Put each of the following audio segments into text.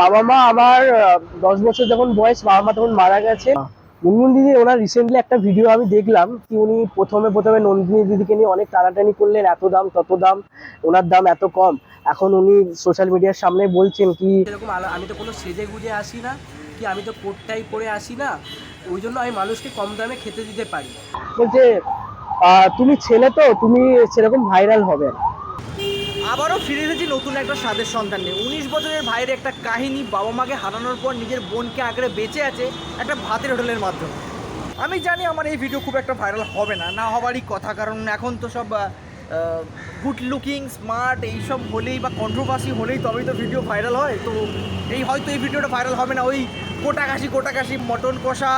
বাবা মা আমার দশ বছর যখন বয়স বাবা মা তখন মারা গেছে। মুনমুন দিদি ওনার রিসেন্টলি একটা ভিডিও আমি দেখলাম কি উনি প্রথমে প্রথমে নন্দিনী দিদিকে নিয়ে অনেক টানাটানি করলেন এত দাম তত দাম ওনার দাম এত কম। এখন উনি সোশ্যাল মিডিয়ার সামনে বলছেন কি এরকম আমি তো কোনো সেজে গুজে আসি না কি আমি তো কোটটাই পরে আসি না ওই জন্য আমি মানুষকে কম দামে খেতে দিতে পারি। বলছে তুমি ছেলে তো তুমি সেরকম ভাইরাল হবে না। আবারও ফিরে এসেছি নতুন একটা স্বাদের সন্তান নিয়ে। উনিশ বছরের ভাইয়ের একটা কাহিনী বাবা মাকে হারানোর পর নিজের বোনকে আগড়ে বেঁচে আছে একটা ভাতের হোটেলের মাধ্যমে। আমি জানি আমার এই ভিডিও খুব একটা ভাইরাল হবে না না হবারই কথা, কারণ এখন তো সব গুড লুকিং স্মার্ট এইসব হলেই বা কন্ট্রোভার্সি হলেই তবেই তো ভিডিও ভাইরাল হয়। তো এই হয়তো এই ভিডিওটা ভাইরাল হবে না, ওই কোটাকাশি কোটাকাশি, মটন কষা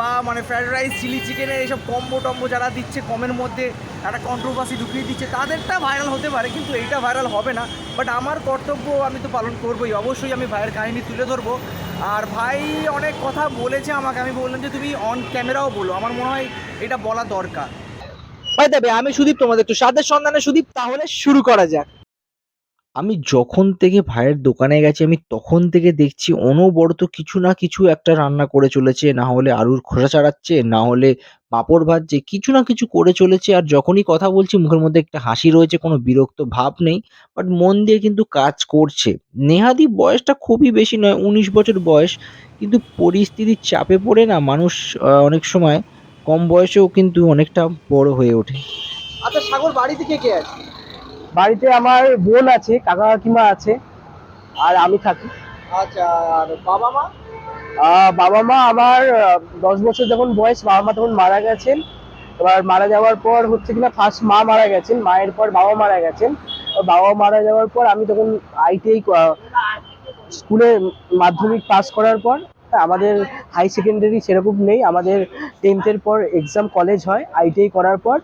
বা মানে ফ্রাইড রাইস চিলি চিকেনের এইসব কম্বো টম্বো যারা দিচ্ছে কমের মধ্যে একটা কন্ট্রোভার্সি ঢুকিয়ে দিচ্ছে, তাদেরটা ভাইরাল হতে পারে, কিন্তু এইটা ভাইরাল হবে না। বাট আমার কর্তব্য আমি তো পালন করবোই, অবশ্যই আমি ভাইয়ের কাহিনী তুলে ধরবো। আর ভাই অনেক কথা বলেছে আমাকে, আমি বললাম যে তুমি অন ক্যামেরাও বলো, আমার মনে হয় এটা বলা দরকার। ভাই দেবে আমি সুদীপ তোমাদের একটু স্বাদের সন্ধানে সুদীপ, তাহলে শুরু করা যাক। আমি যখন থেকে ভাইয়ের দোকানে গেছি, আমি তখন থেকে দেখছি অনবরত কিছু না কিছু একটা রান্না করে চলেছে। না হলে আলুর খোসা ছাড়াচ্ছে, না হলে পাঁপড় ভাজছে, কিছু না কিছু করে চলেছে। আর যখনই কথা বলছি, মুখের মধ্যে একটা হাসি রয়েছে, কোনো বিরক্ত ভাব নেই বাট মন দিয়ে কিন্তু কাজ করছে। নেহাদি বয়সটা খুবই বেশি নয়, উনিশ বছর বয়স। কিন্তু পরিস্থিতির চাপে পড়ে না মানুষ অনেক সময় কম বয়সেও কিন্তু অনেকটা বড় হয়ে ওঠে। আচ্ছা সাগর, বাড়িতে কে কে আছে? বাড়িতে আমার বোন আছে কাকা কাকিমা আছে আর আমি থাকি। আচ্ছা আর বাবা মা? বাবা মা আমার দশ বছর যখন বয়স বাবা মা তখন মারা গেছেন। এবার মারা যাওয়ার পর হচ্ছে কিনা ফার্স্ট মা মারা গেছেন মায়ের পর বাবা মারা গেছেন। বাবা মারা যাওয়ার পর আমি তখন আইটিআই স্কুলে মাধ্যমিক পাস করার পর আমাদের হাই সেকেন্ডারি সেরকম নেই। আমাদের টেন্থের পর এক্সাম কলেজ হয় আইটিআই করার পর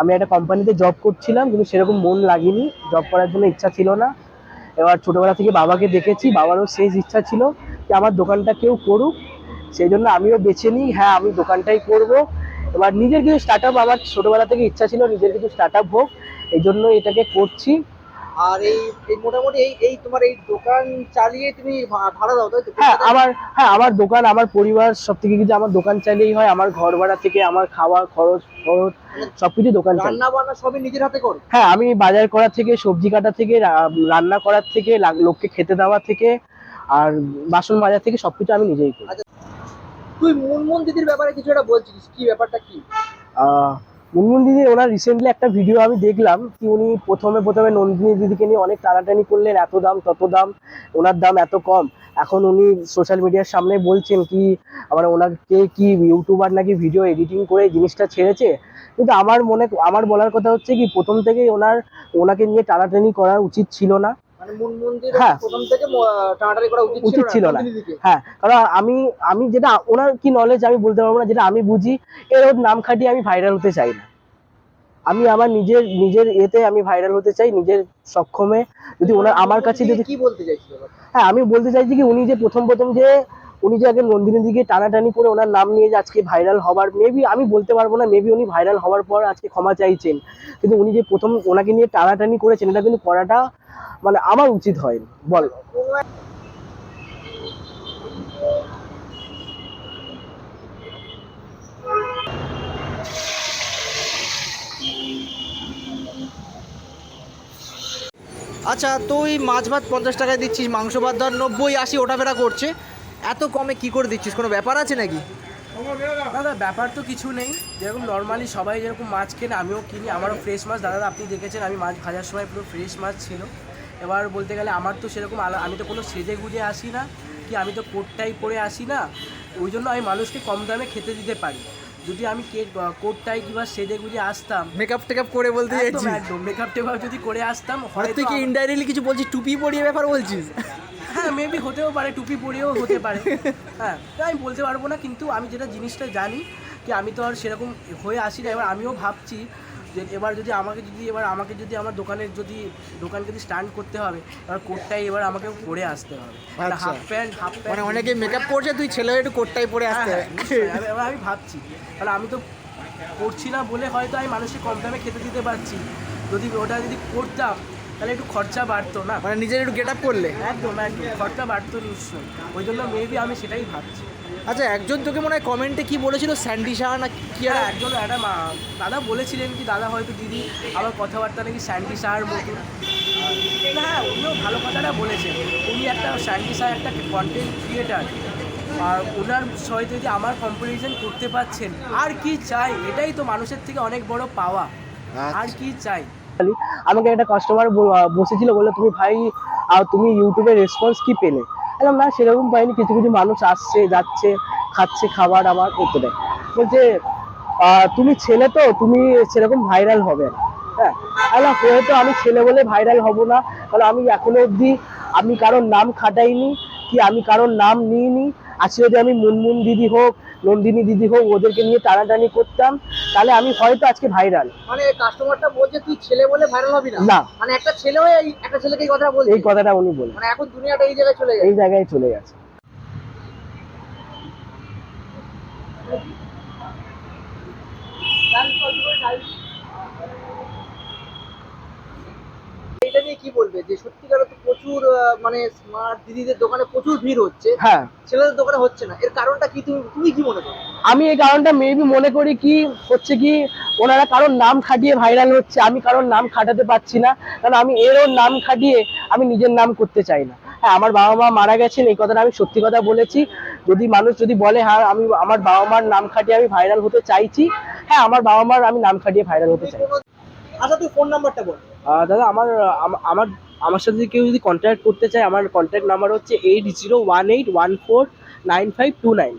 আমি একটা কোম্পানিতে জব করছিলাম, কিন্তু সেরকম মন লাগেনি জব করার জন্য ইচ্ছা ছিল না। এবার ছোটোবেলা থেকে বাবাকে দেখেছি, বাবারও শেষ ইচ্ছা ছিল যে আমার দোকানটা কেউ করুক, সেই জন্য আমিও বেছে নিই হ্যাঁ আমি দোকানটাই করব। এবার নিজের কিছু স্টার্ট আপ আমার ছোটবেলা থেকে ইচ্ছা ছিল, নিজের কিছু স্টার্ট আপ হোক, এই জন্য এটাকে করছি। আর এই মোটামুটি এই এই তোমার এই দোকান চালিয়ে তুমি ভাড়া দাও তাই তো? হ্যাঁ আমার হ্যাঁ আমার দোকান আমার পরিবার সব থেকে কিছু আমার দোকান চালিয়েই হয়। আমার ঘর ভাড়া থেকে আমার খাওয়া খরচ খরচ সবকিছু দোকান রান্না বান্না সবই নিজের হাতে করো? হ্যাঁ আমি বাজার করা থেকে সবজি কাটা থেকে রান্না করার থেকে লোককে খেতে দেওয়া থেকে আর বাসন মাজা থেকে সবকিছু আমি নিজেই করি। তুই মুনমুন দিদির ব্যাপারে কিছু একটা বলছিস কি ব্যাপারটা কি? আহ, মুনমুন দিদি ওনার রিসেন্টলি একটা ভিডিও আমি দেখলাম কি উনি প্রথমে প্রথমে নন্দিনী দিদিকে নিয়ে অনেক টানাটানি করলেন, এত দাম, তত দাম, ওনার দাম এত কম। এখন উনি সোশ্যাল মিডিয়ার সামনে বলছেন কি আমার ওনাকে কি ইউটিউবার নাকি ভিডিও এডিটিং করে জিনিসটা ছেড়েছে? কিন্তু আমার মনে, আমার বলার কথা হচ্ছে কি, প্রথম থেকেই ওনার, ওনাকে নিয়ে টানাটানি করা উচিত ছিল না। মানে হ্যাঁ। প্রথম থেকে ম- টানাটানি করা উচিত উচিত ছিল না। হ্যাঁ কারণ আমি আমি যেটা ওনার কি নলেজ আমি বলতে পারব না যেটা আমি বুঝি এর ওর নাম খাটিয়ে আমি ভাইরাল হতে চাই না আমি আমার নিজের নিজের এতে আমি ভাইরাল হতে চাই নিজের সক্ষমে যদি ওনার আমার কাছে যদি কি বলতে চাইছি হ্যাঁ আমি বলতে চাইছি কি উনি যে প্রথম প্রথম যে উনি যে আগে নন্দিনীর দিকে টানাটানি করে ওনার নাম নিয়ে যে আজকে ভাইরাল হবার মেবি আমি বলতে পারব না মেবি উনি ভাইরাল হওয়ার পর আজকে ক্ষমা চাইছেন। কিন্তু উনি যে প্রথম ওনাকে নিয়ে টানাটানি করেছেন, এটা কিন্তু করাটা মানে আমার উচিত হয় বল। আচ্ছা তুই মাছ ভাত পঞ্চাশ টাকায় দিচ্ছিস, মাংস ভাত ধর নব্বই, আশি, ওঠাফেরা করছে। এত কমে কি করে দিচ্ছিস? কোনো ব্যাপার আছে নাকি? দাদা ব্যাপার তো কিছু নেই। যেরকম নর্মালি সবাই যেরকম মাছ কেনে আমিও কিনি। আমারও ফ্রেশ মাছ। দাদা আপনি দেখেছেন আমি মাছ ভাজার সময় পুরো ফ্রেশ মাছ ছিল। এবার বলতে গেলে আমার তো সেরকম আলা- আমি তো কোনো সেজে গুজে আসি না কি আমি তো কোটটাই পরে আসি না। ওই জন্য আমি মানুষকে কম দামে খেতে দিতে পারি। যদি আমি কে কোটটাই কিংবা সেজে গুজে আসতাম মেকআপ টেকআপ করে বলতে একদম মেকআপ টেকআপ যদি করে আসতাম হয়তো কি ইনডাইরেক্টলি কিছু বলছিস? টুপি পরিয়ে ব্যাপার বলছিস? হ্যাঁ মেবি হতেও পারে টুপি পরেও হতে পারে। হ্যাঁ আমি বলতে পারব না কিন্তু আমি যেটা জিনিসটা জানি কি আমি তো আর সেরকম হয়ে আসি না এবার আমিও ভাবছি যে এবার যদি আমাকে যদি এবার আমাকে যদি আমার দোকানের যদি দোকান যদি স্ট্যান্ড করতে হবে এবার কোটটাই এবার আমাকে পরে আসতে হবে। হাফ প্যান্ট হাফ প্যান্ট মানে অনেকে মেকআপ করছে তুই ছেলে একটু কোটটাই পরে আসতে হ্যাঁ। এবার এবার আমি ভাবছি তাহলে আমি তো করছি না বলে হয়তো আমি মানুষকে কম দামে খেতে দিতে পারছি। যদি ওটা যদি করতাম তাহলে একটু খরচা বাড়তো না? মানে নিজের একটু গেট আপ করলে? একদম একদম খরচা বাড়তো নিশ্চয়ই। ওই জন্য মেবি আমি সেটাই ভাবছি। আচ্ছা একজন তোকে মনে হয় কমেন্টে কি বলেছিল? স্যান্ডি শাহ না কি আর হ্যাঁ একজন একটা মা- দাদা বলেছিলেন কি দাদা হয়তো দিদি আমার কথাবার্তা নাকি স্যান্ডি শাহর মতো। আর হ্যাঁ উনিও ভালো কথাটা বলেছেন। উনি একটা স্যান্ডি শাহ একটা কন্টেন্ট ক্রিয়েটার আর ওনার সহিত যদি আমার কম্পারিজন করতে পারছেন আর কি চাই? এটাই তো মানুষের থেকে অনেক বড় পাওয়া। আর কি চাই? আমাকে একটা কাস্টমার বসেছিল বলে তুমি ভাই আহ, তুমি ইউটিউবে রেসপন্স কি পেলে? বললাম না সেরকম পাইনি কিছু কিছু মানুষ আসছে যাচ্ছে খাচ্ছে খাবার আমার করতে দেয় বলছে তুমি ছেলে তো তুমি সেরকম ভাইরাল হবে না। হ্যাঁ আলা হয়তো আমি ছেলে বলে ভাইরাল হব না। কারণ আমি এখনও অবধি আমি কারোর নাম খাটাইনি কি আমি কারোর নাম নিইনি? আজকে যদি আমি মুনমুন দিদি হোক নন্দিনী দিদি হোক ওদেরকে নিয়ে টানাটানি করতাম। তাহলে আমি হয়তো আজকে ভাইরাল মানে কাস্টমারটা বলছে তুই ছেলে বলে ভাইরাল হবি না? মানে একটা ছেলে হয়ে একটা ছেলেকে এই কথা বলছে এই কথাটা উনি বলে মানে এখন দুনিয়াটা এই জায়গায় চলে গেছে। এই জায়গায় চলে গেছে। এটা নিয়ে কি বলবে? যে সত্যিকার তো প্রচুর মানে স্মার্ট দিদিদের দোকানে প্রচুর ভিড় হচ্ছে। হ্যাঁ। ছেলেদের দোকানে হচ্ছে না। এর কারণটা কি? তুমি তুমি কি মনে করো? আমি এই কারণটা মেবি মনে করি কি হচ্ছে কি ওনারা কারোর নাম খাটিয়ে ভাইরাল হচ্ছে আমি কারোর নাম খাটাতে পারছি না কারণ আমি এরও নাম খাটিয়ে আমি নিজের নাম করতে চাই না। হ্যাঁ আমার বাবা মা মারা গেছেন এই কথাটা আমি সত্যি কথা বলেছি। যদি মানুষ যদি বলে হ্যাঁ আমি আমার বাবা মার নাম খাটিয়ে আমি ভাইরাল হতে চাইছি হ্যাঁ আমার বাবা মার আমি নাম খাটিয়ে ভাইরাল হতে চাই। আচ্ছা তুই ফোন নাম্বারটা বল। দাদা আমার আমার আমার সাথে কেউ যদি কন্ট্যাক্ট করতে চায় আমার কন্ট্যাক্ট নাম্বার হচ্ছে eight zero one eight one four nine five two nine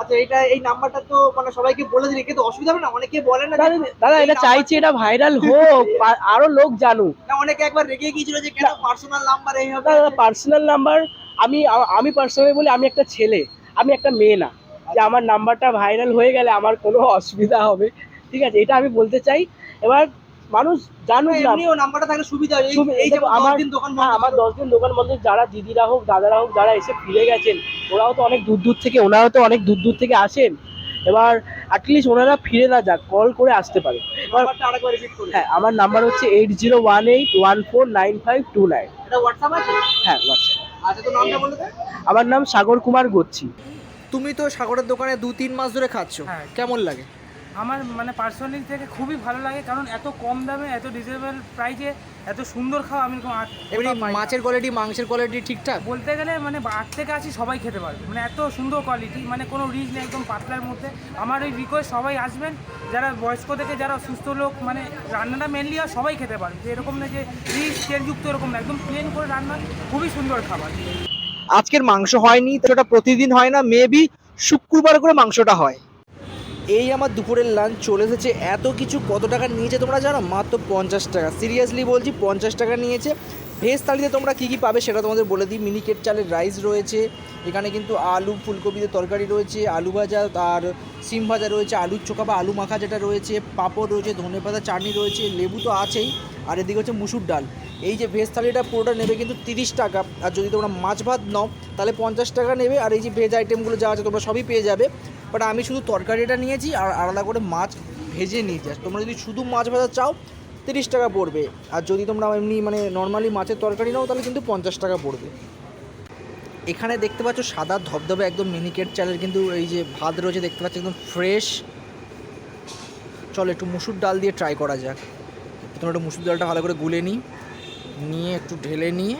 আচ্ছা এটা এই নাম্বারটা তো মানে সবাইকে বলে দিলে কিন্তু অসুবিধা হবে না অনেকে বলে না দাদা এটা চাইছি এটা ভাইরাল হোক আরও লোক জানুক। না অনেকে একবার রেগে গিয়েছিল যে কেন পার্সোনাল নাম্বার এই হবে। দাদা পার্সোনাল নাম্বার আমি আমি পার্সোনালি বলি আমি একটা ছেলে আমি একটা মেয়ে না। যে আমার নাম্বারটা ভাইরাল হয়ে গেলে আমার কোনো অসুবিধা হবে। ঠিক আছে এটা আমি বলতে চাই। এবার মানুষ জানুক না। এমনিও নাম্বারটা থাকলে সুবিধা হয়। এই- যে আমার দোকান হ্যাঁ বন্ধ আমার। দশ দিন দোকান বন্ধ যারা দিদিরা হোক দাদারা হোক যারা এসে ফিরে গেছেন ওরাও তো অনেক দূর দূর থেকে ওনারাও তো অনেক দূর দূর থেকে আসেন। এবার অ্যাটলিস্ট ওনারা ফিরে না যাক কল করে আসতে পারে। হ্যাঁ আমার নাম্বার হচ্ছে eight zero one eight one four nine five two nine এটা হোয়াটসঅ্যাপ আছে? হ্যাঁ আচ্ছা আচ্ছা তো নামটা বলে আমার নাম সাগর কুমার গচ্ছি। তুমি তো সাগরের দোকানে দু তিন মাস ধরে খাচ্ছ। হ্যাঁ। কেমন লাগে? আমার মানে পার্সোনালি থেকে খুবই ভালো লাগে কারণ এত কম দামে এত রিজনেবল প্রাইসে এত সুন্দর খাওয়া আমি এমনি। মাছের কোয়ালিটি মাংসের কোয়ালিটি ঠিকঠাক? বলতে গেলে মানে আট থেকে আসি সবাই খেতে পারবে। মানে এত সুন্দর কোয়ালিটি মানে কোনো রিচ নেই একদম পাতলার মধ্যে। আমার ওই রিকোয়েস্ট সবাই আসবেন যারা বয়স্ক থেকে যারা সুস্থ লোক মানে রান্নাটা মেনলি আর সবাই খেতে পারবে। যে এরকম না যে রিচ তেলযুক্ত এরকম না একদম প্লেন করে রান্না খুবই সুন্দর খাবার। আজকের মাংস হয়নি তো সেটা প্রতিদিন হয় না মেবি শুক্রবার করে মাংসটা হয়। এই আমার দুপুরের লাঞ্চ চলে এসেছে। এত কিছু কত টাকা নিয়েছে তোমরা জানো? মাত্র পঞ্চাশ টাকা। সিরিয়াসলি বলছি, পঞ্চাশ টাকা নিয়েছে। ভেজ থালিতে তোমরা কী কী পাবে সেটা তোমাদের বলে দিই। মিনিকেট চালের রাইস রয়েছে, এখানে কিন্তু আলু, ফুলকপিতে তরকারি রয়েছে, আলু ভাজা, আর সিম ভাজা রয়েছে, আলুর চোখা বা আলু মাখা যেটা রয়েছে, পাঁপড় রয়েছে ধনে পাতা চাটনি রয়েছে, লেবু তো আছেই। আর এদিকে হচ্ছে মুসুর ডাল। এই যে ভেজ থালিটা পুরোটা নেবে কিন্তু তিরিশ টাকা। আর যদি তোমরা মাছ ভাত নাও, তাহলে পঞ্চাশ টাকা নেবে। আর এই যে ভেজ আইটেমগুলো যা আছে তোমরা সবই পেয়ে যাবে। বাট আমি শুধু তরকারিটা নিয়েছি আর আলাদা করে মাছ ভেজে নিয়েছি। আর তোমরা যদি শুধু মাছ ভাজা চাও, তিরিশ টাকা পড়বে। আর যদি তোমরা এমনি মানে নর্মালি মাছের তরকারি নাও, তাহলে কিন্তু পঞ্চাশ টাকা পড়বে। এখানে দেখতে পাচ্ছ সাদা ধবধবে একদম মিনিকেট চালের কিন্তু এই যে ভাত রয়েছে, দেখতে পাচ্ছ একদম ফ্রেশ চলো একটু মুসুর ডাল দিয়ে ট্রাই করা যাক। প্রথমে একটু মুসুর ডালটা ভালো করে গুলে নিই। নিয়ে একটু ঢেলে নিয়ে,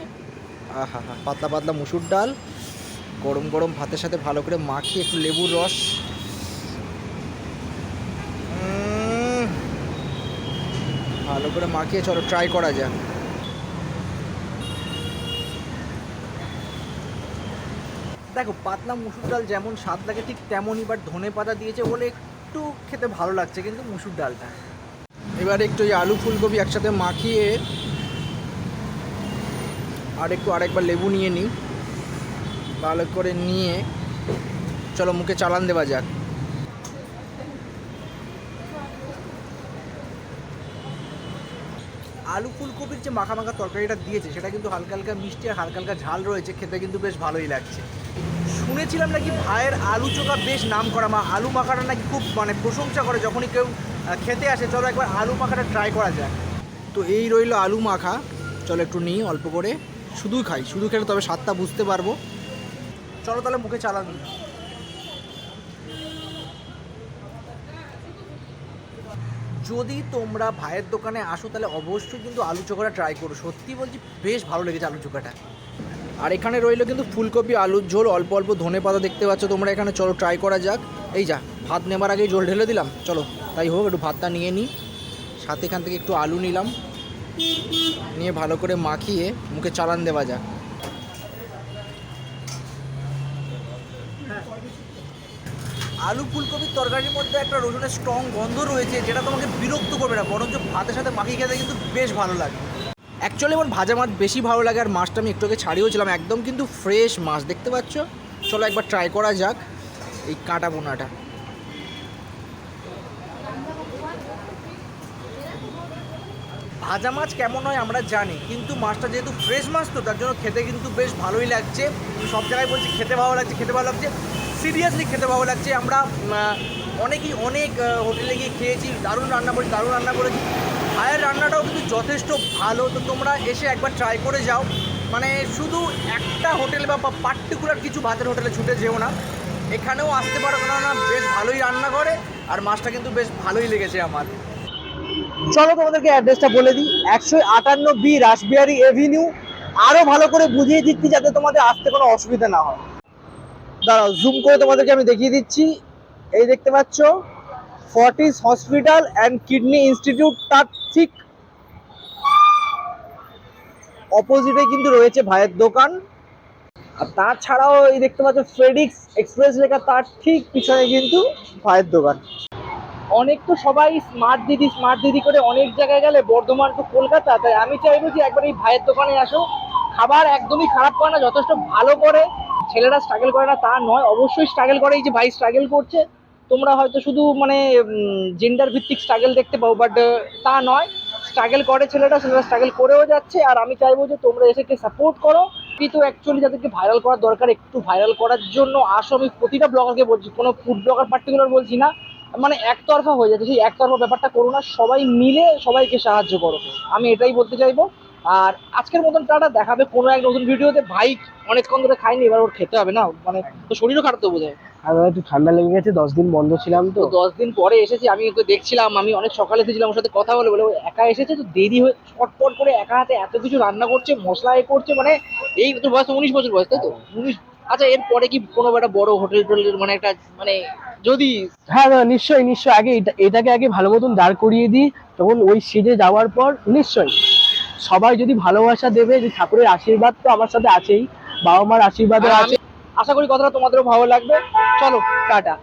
আহা, হা, পাতলা পাতলা মুসুর ডাল, গরম গরম ভাতের সাথে ভালো করে মাখিয়ে একটু লেবুর রস। ভালো করে মাখিয়ে চলো ট্রাই করা যাক। দেখো, পাতলা মুসুর ডাল যেমন স্বাদ লাগে ঠিক তেমনই বাট ধনে পাতা দিয়েছে বলে একটু খেতে ভালো লাগছে কিন্তু মুসুর ডালটা। এবার একটু এই আলু ফুলকপি একসাথে মাখিয়ে আর একটু আরেকবার লেবু নিয়ে নিই। ভালো করে নিয়ে চলো মুখে চালান দেওয়া যাক। আলু ফুলকপির যে মাখা মাখা তরকারিটা দিয়েছে, সেটা কিন্তু হালকা হালকা মিষ্টি আর হালকা হালকা ঝাল রয়েছে, খেতে কিন্তু বেশ ভালোই লাগছে। শুনেছিলাম নাকি ভাইয়ের আলু চোখা বেশ নাম করা মা আলু মাখাটা নাকি খুব মানে প্রশংসা করে, যখনই কেউ খেতে আসে, চলো একবার আলু মাখাটা ট্রাই করা যাক। তো এই রইল আলু মাখা। চলো একটু নিই অল্প করে। শুধুই খাই, শুধু খেলে তবে স্বাদটা বুঝতে পারব। চলো তাহলে মুখে চালা দিই। যদি তোমরা ভাইয়ের দোকানে আসো, তাহলে অবশ্যই কিন্তু আলু চোখাটা ট্রাই করো। সত্যি বলছি, বেশ ভালো লেগেছে আলু চোখাটা। আর এখানে রইল কিন্তু ফুলকপি, আলুর ঝোল, অল্প অল্প ধনে পাতা দেখতে পাচ্ছ তোমরা এখানে। চলো ট্রাই করা যাক। এই যা, ভাত নেবার আগেই ঝোল ঢেলে দিলাম। চলো, তাই হোক, একটু ভাতটা নিয়ে নিই সাথে এখান থেকে একটু আলু নিলাম। নিয়ে ভালো করে মাখিয়ে মুখে চালান দেওয়া যাক। আলু ফুলকপির তরকারির মধ্যে একটা রসুনের স্ট্রং গন্ধ রয়েছে, যেটা তোমাকে বিরক্ত করবে না, বরঞ্চ ভাতের সাথে মাখিয়ে খেতে কিন্তু বেশ ভালো লাগে। অ্যাকচুয়ালি আমার ভাজা মাছ বেশি ভালো লাগে আর মাছটা আমি একটু আগে ছাড়িয়েছিলাম একদম কিন্তু ফ্রেশ মাছ, দেখতে পাচ্ছ? চলো একবার ট্রাই করা যাক এই কাঁটা বোনাটা। ভাজা মাছ কেমন হয় আমরা জানি, কিন্তু মাছটা যেহেতু ফ্রেশ মাছ তো, তার জন্য খেতে কিন্তু বেশ ভালোই লাগছে। সব জায়গায় বলছি খেতে ভালো লাগছে, খেতে ভালো লাগছে। সিরিয়াসলি খেতে ভালো লাগছে। আমরা অনেকেই অনেক হোটেলে গিয়ে খেয়েছি, দারুণ রান্না করেছি, দারুণ রান্না করেছি। ভাইয়ের রান্নাটাও কিন্তু যথেষ্ট ভালো। তো তোমরা এসে একবার ট্রাই করে যাও। মানে শুধু একটা হোটেল বা পার্টিকুলার কিছু ভাতের হোটেলে ছুটে যেও না। এখানেও আসতে পারো। কেননা বেশ ভালোই রান্না করে আর মাছটা কিন্তু বেশ ভালোই লেগেছে আমার। চলো তোমাদেরকে অ্যাড্রেসটা বলে দিই। একশো আটান্ন বি রাসবিহারি এভিনিউ আরও ভালো করে বুঝিয়ে দিচ্ছি যাতে তোমাদের আসতে কোনো অসুবিধা না হয়। দাঁড়াও জুম করে তোমাদেরকে আমি দেখিয়ে দিচ্ছি। এই দেখতে পাচ্ছ? Fortis hospital and kidney institute, তার ঠিক অপোজিটে কিন্তু রয়েছে ভাইয়ের দোকান। আর তাছাড়াও এই দেখতে পাচ্ছ ফ্রেডিক্স এক্সপ্রেস লেখা, তার ঠিক পিছনে কিন্তু ভাইয়ের দোকান। অনেক তো সবাই স্মার্ট দিদি স্মার্ট দিদি করে অনেক জায়গায় গেলে, বর্ধমান তো কলকাতা, তাই আমি চাইব যে একবার এই ভাইয়ের দোকানে আসো। খাবার একদমই খারাপ করে না, যথেষ্ট ভালো করে। ছেলেরা স্ট্রাগল করে না, তা নয়, অবশ্যই স্ট্রাগল করে, এই যে ভাই স্ট্রাগল করছে। তোমরা হয়তো শুধু মানে জেন্ডার ভিত্তিক স্ট্রাগল দেখতে পাও বাট তা নয়। স্ট্রাগল করে ছেলেটা ছেলেরা স্ট্রাগল করেও যাচ্ছে, আর আমি চাইব যে তোমরা এসে সাপোর্ট করো। কিন্তু অ্যাকচুয়ালি যাদেরকে ভাইরাল করার দরকার, একটু ভাইরাল করার জন্য আসো। আমি প্রতিটা ব্লগারকে বলছি, কোনো ফুড ব্লগার পার্টিকুলার বলছি না মানে একতরফা হয়ে যাচ্ছে। সেই একতরফা ব্যাপারটা করো না, সবাই মিলে সবাইকে সাহায্য করো। আমি এটাই বলতে চাইব। আর আজকের মতন টাটা, দেখাবে কোনো এক নতুন ভিডিওতে ভাই, অনেকক্ষণ ধরে খাইনি, এবার ওর খেতে হবে না। মানে তো শরীরও খারাপ তো বোধহয়। আমার একটু ঠান্ডা লেগে গেছে দশ দিন বন্ধ ছিলাম তো। দশ দিন পরে এসেছি আমি ওকে দেখছিলাম আমি অনেক সকালে এসেছিলাম ওর সাথে কথা বলে বলে একা এসেছে তো দেরি হয়ে চটপট করে একা হাতে এত কিছু রান্না করছে মশলা এ করছে মানে এই তোর বয়স উনিশ বছর বয়স তাই তো? উনিশ আচ্ছা এরপরে কি কোনো একটা বড় হোটেল টোটেল মানে একটা মানে যদি হ্যাঁ দাদা নিশ্চয়ই নিশ্চয়ই আগে এটা- এটাকে আগে ভালো মতন দাঁড় করিয়ে দিই তখন ওই সিজে যাওয়ার পর নিশ্চয়ই সবাই যদি ভালোবাসা দেবে যে ঠাকুরের আশীর্বাদ তো আমার সাথে আছেই বাবা মার আশীর্বাদও আর আছে। আমি আশা করি কথাটা তোমাদেরও ভালো লাগবে। চলো টাটা।